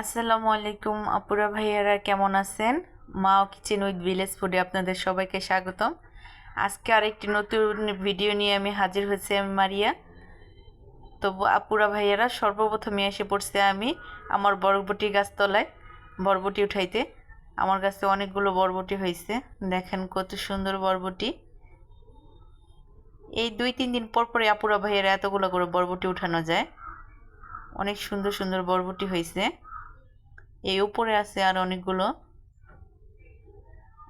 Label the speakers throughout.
Speaker 1: আসসালামু আলাইকুম আপুরা ভাইয়ারা, কেমন আছেন? মা কিচেন উইথ ভিলেজ ফুডে আপনাদের সবাইকে স্বাগতম। আজকে আরেকটি নতুন ভিডিও নিয়ে আমি হাজির হয়েছি আমি মারিয়া। তো আপুরা ভাইয়ারা, সর্বপ্রথমে এসে পড়ছে আমি আমার বরবটি গাছতলায়, বরবটি উঠাইতে। আমার কাছে অনেকগুলো বরবটি হয়েছে। দেখেন কত সুন্দর বরবটি। এই দুই তিন দিন পর পরে আপুরা ভাইয়েরা এতগুলো করে বরবটি উঠানো যায়। অনেক সুন্দর সুন্দর বরবটি হয়েছে। এই উপরে আছে আর অনেকগুলো।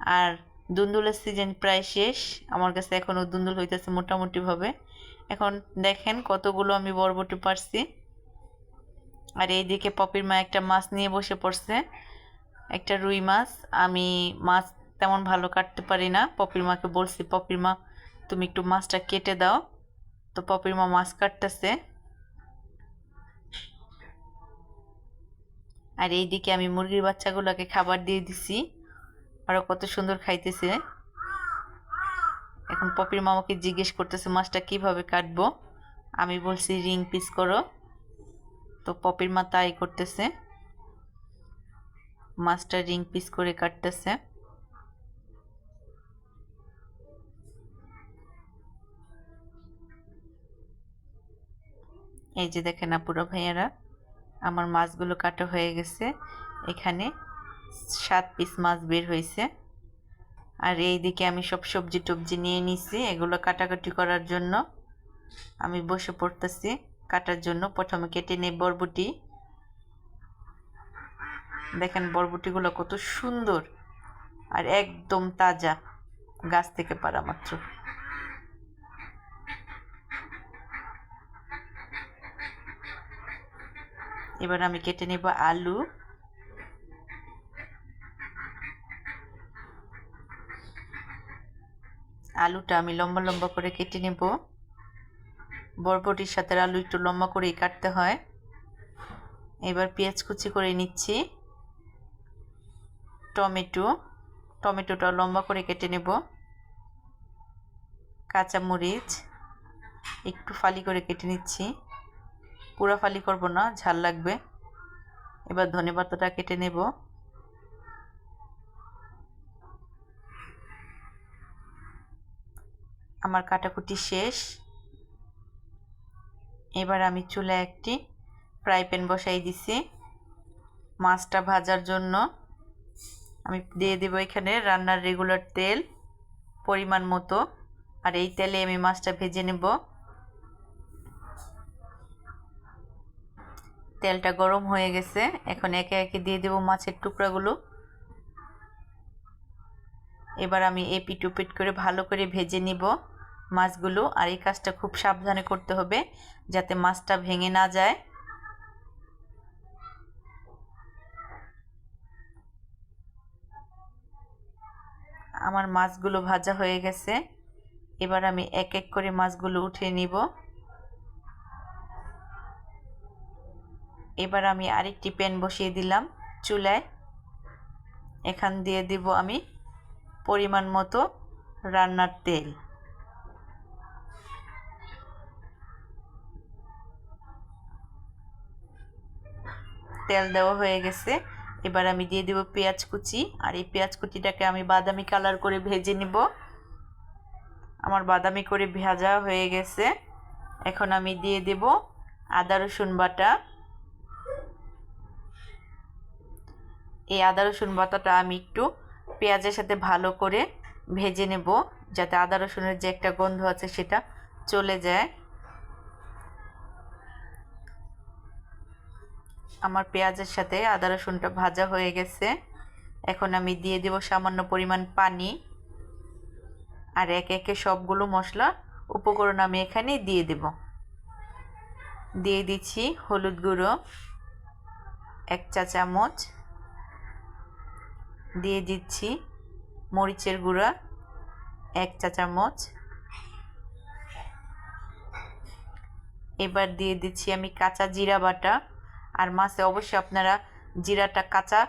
Speaker 1: আর দুন্দুলের সিজন প্রায় শেষ। আমার কাছে এখনও দুন্দুল হইতেছে মোটামুটিভাবে। এখন দেখেন কতগুলো আমি বরবটি পারছি। আর এইদিকে পপির মা একটা মাছ নিয়ে বসে পড়ছে। একটা রুই মাছ। আমি মাছ তেমন ভালো কাটতে পারি না। পপির মাকে বলছি, পপির মা, তুমি একটু মাছটা কেটে দাও। তো পপির মা মাছ কাটতেছে। আর এইদিকে আমি মুরগির বাচ্চাগুলোকে খাবার দিয়ে দিছি। আরও কত সুন্দর খাইতেছে। এখন পপির মামাকে জিজ্ঞেস করতেছে, মাছটা কীভাবে কাটবো? আমি বলছি, রিং পিস করো। তো পপির মা তাই করতেছে। মাছটা রিং পিস করে কাটতেছে। এই যে দেখেন আপুরা ভাইয়ারা। আমার মাছগুলো কাটা হয়ে গেছে। এখানে সাত পিস মাছ বের হয়েছে আর এই দিকে আমি সব সবজি টবজি নিয়ে নিছি। এগুলো কাটাকাটি করার জন্য আমি বসে পড়তেছি। কাটার জন্য প্রথমে কেটে নেই বরবটি। দেখেন বরবটিগুলো কত সুন্দর আর একদম তাজা গাছ থেকে পারা মাত্র। এবার আমি কেটে নেব আলু। আলুটা আমি লম্বা লম্বা করে কেটে নেব। বরবটির সাথে আলু একটু লম্বা করেই কাটতে হয়। এবার পেঁয়াজ কুচি করে নিচ্ছি। টমেটো, টমেটোটা লম্বা করে কেটে নেব। কাঁচামরিচ, একটু ফালি করে কেটে নিচ্ছি। পুরা ফালি করব না, ঝাল লাগবে। এবার ধনে পাতাটা কেটে নেব। আমার কাটাকুটি শেষ। এবার আমি চুলায় একটি ফ্রাই প্যান বসাই দিছি। মাছটা ভাজার জন্য আমি দিয়ে দেবো এখানে রান্নার রেগুলার তেল পরিমাণ মতো। আর এই তেলে আমি মাছটা ভেজে নেব। তেলটা গরম হয়ে গেছে। এখন একে একে দিয়ে দেবো মাছের টুকরাগুলো। এবার আমি এপিট উপিট করে ভালো করে ভেজে নিব মাছগুলো। আর এই কাজটা খুব সাবধানে করতে হবে যাতে মাছটা ভেঙে না যায়। আমার মাছগুলো ভাজা হয়ে গেছে। এবার আমি এক এক করে মাছগুলো উঠিয়ে নিব। এবার আমি আরেকটি প্যান বসিয়ে দিলাম চুলায়। এখান দিয়ে দিব আমি পরিমাণ মতো রান্নার তেল। তেল দেওয়া হয়ে গেছে। এবার আমি দিয়ে দেব পেঁয়াজ কুচি। আর এই পেঁয়াজ কুচিটাকে আমি বাদামি কালার করে ভেজে নিব। আমার বাদামি করে ভাজা হয়ে গেছে। এখন আমি দিয়ে দেব আদা রসুন বাটা। এই আদা, রসুন বাটাটা আমি একটু পেঁয়াজের সাথে ভালো করে ভেজে নেব যাতে আদা, রসুনের যে একটা গন্ধ আছে সেটা চলে যায়। আমার পেঁয়াজের সাথে আদা, রসুনটা ভাজা হয়ে গেছে। এখন আমি দিয়ে দেব সামান্য পরিমাণ পানি। আর একে একে সবগুলো মশলা উপকরণ আমি এখানে দিয়ে দেব। দিয়ে দিচ্ছি হলুদ গুঁড়ো, এক চা চামচ দিয়ে দিচ্ছি মরিচের গুঁড়া, এক চা চামচ। এবার দিয়ে দিচ্ছি আমি কাঁচা জিরা বাটা। আর মাছে অবশ্যই আপনারা জিরাটা কাঁচা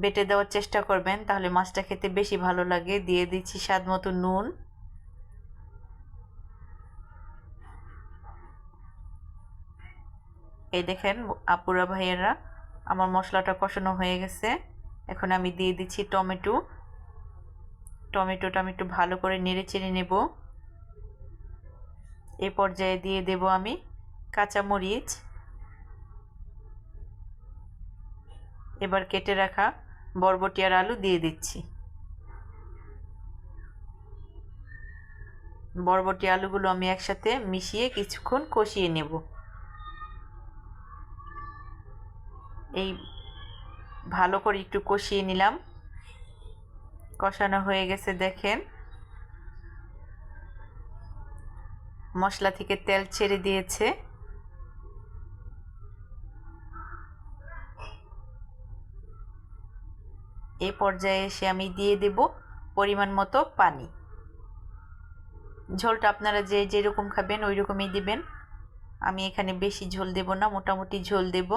Speaker 1: বেটে দেওয়ার চেষ্টা করবেন, তাহলে মাছটা খেতে বেশি ভালো লাগে। দিয়ে দিচ্ছি স্বাদ মতো নুন। এই দেখেন আপুরা ভাইয়েরা, আমার মশলাটা কষানো হয়ে গেছে। এখন আমি দিয়ে দিচ্ছি টমেটো। টমেটোটা আমি একটু ভালো করে নেড়ে চেড়ে নেব। এ পর্যায়ে দিয়ে দেব আমি কাঁচামরিচ। এবার কেটে রাখা বরবটি আর আলু দিয়ে দিচ্ছি। বরবটি আলুগুলো আমি একসাথে মিশিয়ে কিছুক্ষণ কষিয়ে নেব। এই ভালো করে একটু কষিয়ে নিলাম। কষানো হয়ে গেছে, দেখেন। মশলা থেকে তেল ছেড়ে দিয়েছে। এ পর্যায়ে এসে আমি দিয়ে দেব পরিমাণ মতো পানি। ঝোলটা আপনারা যে যেরকম খাবেন ওই রকমই দিবেন। আমি এখানে বেশি ঝোল দেব না, মোটামুটি ঝোল দেব।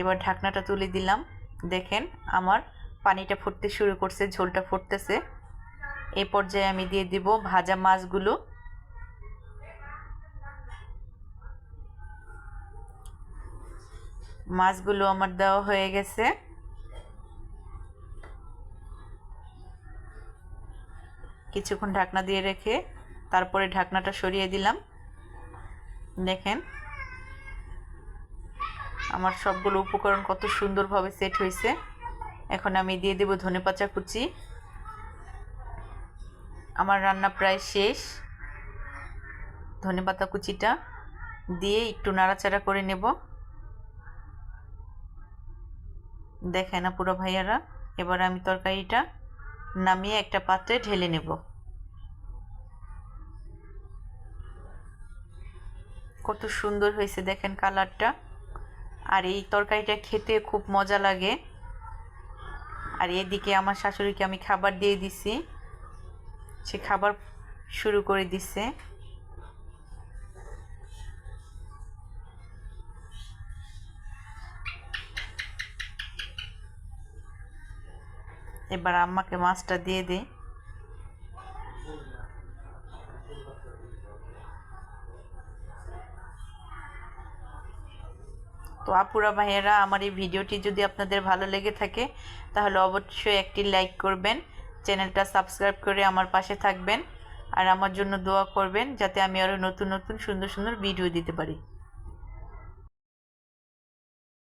Speaker 1: এবার ঢাকনাটা তুলে দিলাম। দেখেন আমার পানিটা ফুটতে শুরু করছে, ঝোলটা ফুটতেছে। এই পর্যায়ে আমি দিয়ে দিব ভাজা মাছগুলো। মাছগুলো আমার দেওয়া হয়ে গেছে। কিছুক্ষণ ঢাকনা দিয়ে রেখে তারপরে ঢাকনাটা সরিয়ে দিলাম। দেখেন আমার সবগুলো উপকরণ কত সুন্দরভাবে সেট হয়েছে। এখন আমি দিয়ে দেব ধনেপাতা কুচি। আমার রান্না প্রায় শেষ। ধনেপাতা কুচিটা দিয়ে একটু নাড়াচাড়া করে নেব। দেখে না পুরো ভাইয়ারা, এবার আমি তরকারিটা নামিয়ে একটা পাত্রে ঢেলে নেব। কত সুন্দর হয়েছে দেখেন কালারটা। আর এই তরকারিটা খেতে খুব মজা লাগে। আর এদিকে আমার শাশুড়িকে আমি খাবার দিয়ে দিছি। সে খাবার শুরু করে দিচ্ছে এবার আম্মাকে মাছটা দিয়ে দিই। আপুরা ভাইয়েরা, আমার এই ভিডিওটি যদি আপনাদের ভালো লেগে থাকে, তাহলে অবশ্যই একটি লাইক করবেন, চ্যানেলটা সাবস্ক্রাইব করে আমার পাশে থাকবেন, আর আমার জন্য দোয়া করবেন, যাতে আমি আরও নতুন নতুন সুন্দর সুন্দর ভিডিও দিতে পারি।